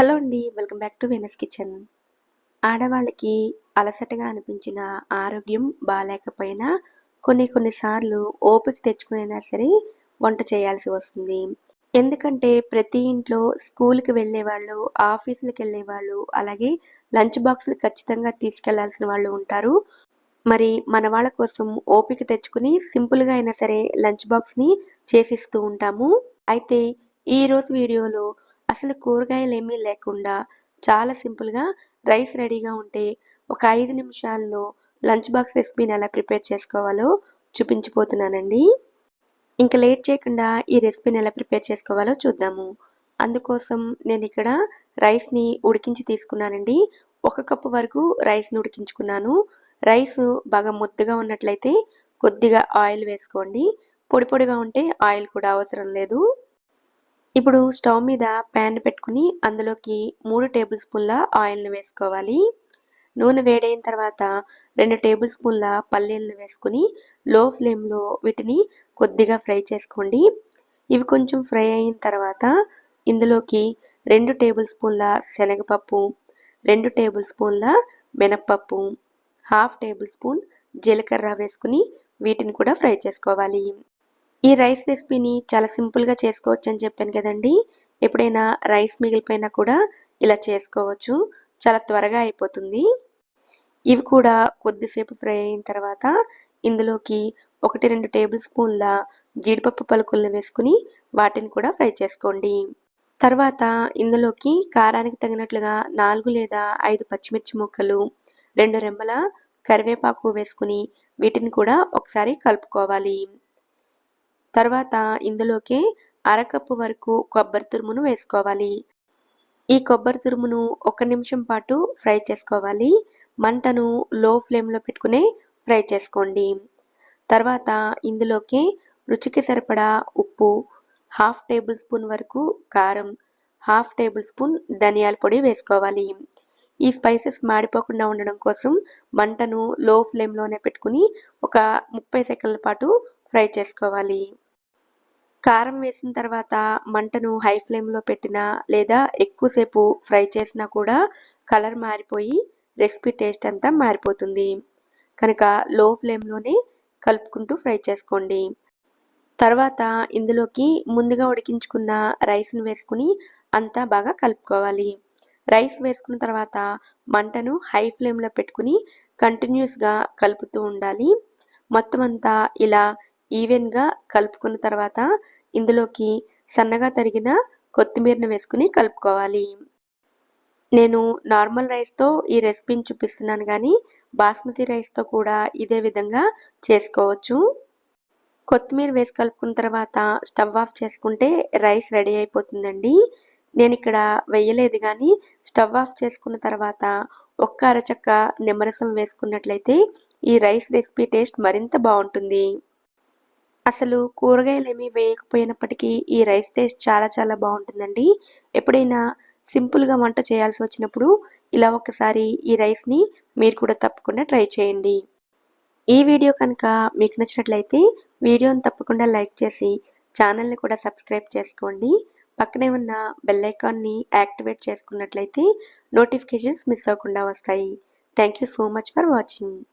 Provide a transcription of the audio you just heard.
Hello అండి welcome back to Venus kitchen. ఆడవాళ్ళకి అలసటగా అనిపించిన ఆరోగ్యం బాగాలేకపోయినా కొన్ని కొన్నిసార్లు ఓపిక తెచ్చుకునైనా సరే వంట చేయాల్సి వస్తుంది. ఎందుకంటే ప్రతి ఇంట్లో స్కూల్కి వెళ్ళే వాళ్ళు ఆఫీసులకు వెళ్ళే వాళ్ళు అలాగే లంచ్ బాక్సులు ఖచ్చితంగా తీసుకెళ్ళాల్సిన వాళ్ళు ఉంటారు. మరి మన వాళ్ళ కోసం ఓపిక తెచ్చుకుని సింపుల్గా అయినా సరే లంచ్ బాక్స్ని చేసిస్తూ ఉంటాము. అయితే ఈరోజు వీడియోలో అసలు కూరగాయలు ఏమీ లేకుండా చాలా సింపుల్గా రైస్ రెడీగా ఉంటే ఒక ఐదు నిమిషాల్లో లంచ్ బాక్స్ రెసిపీని ఎలా ప్రిపేర్ చేసుకోవాలో చూపించిపోతున్నానండి ఇంకా లేట్ చేయకుండా ఈ రెసిపీని ఎలా ప్రిపేర్ చేసుకోవాలో చూద్దాము. అందుకోసం నేను ఇక్కడ రైస్ని ఉడికించి తీసుకున్నానండి. ఒక కప్పు వరకు రైస్ని ఉడికించుకున్నాను. రైస్ బాగా ముద్దగా ఉన్నట్లయితే కొద్దిగా ఆయిల్ వేసుకోండి. పొడి పొడిగా ఉంటే ఆయిల్ కూడా అవసరం లేదు. ఇప్పుడు స్టవ్ మీద ప్యాన్ పెట్టుకుని అందులోకి మూడు టేబుల్ స్పూన్ల ఆయిల్ని వేసుకోవాలి. నూనె వేడైన తర్వాత రెండు టేబుల్ స్పూన్ల పల్లీలను వేసుకుని లో ఫ్లేమ్లో వీటిని కొద్దిగా ఫ్రై చేసుకోండి. ఇవి కొంచెం ఫ్రై అయిన తర్వాత ఇందులోకి రెండు టేబుల్ స్పూన్ల శనగపప్పు రెండు టేబుల్ స్పూన్ల మినప్పప్పు హాఫ్ టేబుల్ స్పూన్ జీలకర్ర వేసుకుని వీటిని కూడా ఫ్రై చేసుకోవాలి. ఈ రైస్ రెసిపీని చాలా సింపుల్గా చేసుకోవచ్చు అని చెప్పాను కదండి. ఎప్పుడైనా రైస్ మిగిలిపోయినా కూడా ఇలా చేసుకోవచ్చు. చాలా త్వరగా అయిపోతుంది. ఇవి కూడా కొద్దిసేపు ఫ్రై అయిన తర్వాత ఇందులోకి ఒకటి రెండు టేబుల్ స్పూన్ల జీడిపప్పు పలుకులను వేసుకుని వాటిని కూడా ఫ్రై చేసుకోండి. తర్వాత ఇందులోకి కారానికి తగినట్లుగా నాలుగు లేదా ఐదు పచ్చిమిర్చి ముక్కలు రెండు రెమ్మల కరివేపాకు వేసుకుని వీటిని కూడా ఒకసారి కలుపుకోవాలి. తర్వాత ఇందులోకి అరకప్పు వరకు కొబ్బరి తురుమును వేసుకోవాలి. ఈ కొబ్బరి తురుమును ఒక నిమిషం పాటు ఫ్రై చేసుకోవాలి. మంటను లో ఫ్లేమ్లో పెట్టుకుని ఫ్రై చేసుకోండి. తర్వాత ఇందులోకి రుచికి సరిపడా ఉప్పు హాఫ్ టేబుల్ స్పూన్ వరకు కారం హాఫ్ టేబుల్ స్పూన్ ధనియాల పొడి వేసుకోవాలి. ఈ స్పైసెస్ మాడిపోకుండా ఉండడం కోసం మంటను లో ఫ్లేమ్లోనే పెట్టుకుని ఒక ముప్పై సెకండ్ల పాటు ఫ్రై చేసుకోవాలి. కారం వేసిన తర్వాత మంటను హై ఫ్లేమ్లో పెట్టినా లేదా ఎక్కువసేపు ఫ్రై చేసినా కూడా కలర్ మారిపోయి రెసిపీ టేస్ట్ అంతా మారిపోతుంది. కనుక లో ఫ్లేమ్లోనే కలుపుకుంటూ ఫ్రై చేసుకోండి. తర్వాత ఇందులోకి ముందుగా ఉడికించుకున్న రైస్ని వేసుకుని అంతా బాగా కలుపుకోవాలి. రైస్ వేసుకున్న తర్వాత మంటను హై ఫ్లేమ్లో పెట్టుకుని కంటిన్యూస్గా కలుపుతూ ఉండాలి. మొత్తం అంతా ఇలా ఈవెన్గా కలుపుకున్న తర్వాత ఇందులోకి సన్నగా తరిగిన కొత్తిమీరను వేసుకుని కలుపుకోవాలి. నేను నార్మల్ రైస్తో ఈ రెసిపీని చూపిస్తున్నాను కానీ బాస్మతి రైస్తో కూడా ఇదే విధంగా చేసుకోవచ్చు. కొత్తిమీర వేసి కలుపుకున్న తర్వాత స్టవ్ ఆఫ్ చేసుకుంటే రైస్ రెడీ అయిపోతుందండి. నేను ఇక్కడ వేయలేదు కానీ స్టవ్ ఆఫ్ చేసుకున్న తర్వాత ఒక్క అరచక్క నిమ్మరసం వేసుకున్నట్లయితే ఈ రైస్ రెసిపీ టేస్ట్ మరింత బాగుంటుంది. అసలు కూరగాయలు ఏమీ వేయకపోయినప్పటికీ ఈ రైస్ టేస్ట్ చాలా చాలా బాగుంటుందండి. ఎప్పుడైనా సింపుల్గా వంట చేయాల్సి వచ్చినప్పుడు ఇలా ఒకసారి ఈ రైస్ని మీరు కూడా తప్పకుండా ట్రై చేయండి. ఈ వీడియో కనుక మీకు నచ్చినట్లయితే వీడియోని తప్పకుండా లైక్ చేసి ఛానల్ని కూడా సబ్స్క్రైబ్ చేసుకోండి. పక్కనే ఉన్న బెల్ ఐకాన్ని యాక్టివేట్ చేసుకున్నట్లయితే నోటిఫికేషన్స్ మిస్ అవ్వకుండా వస్తాయి. Thank you so much for watching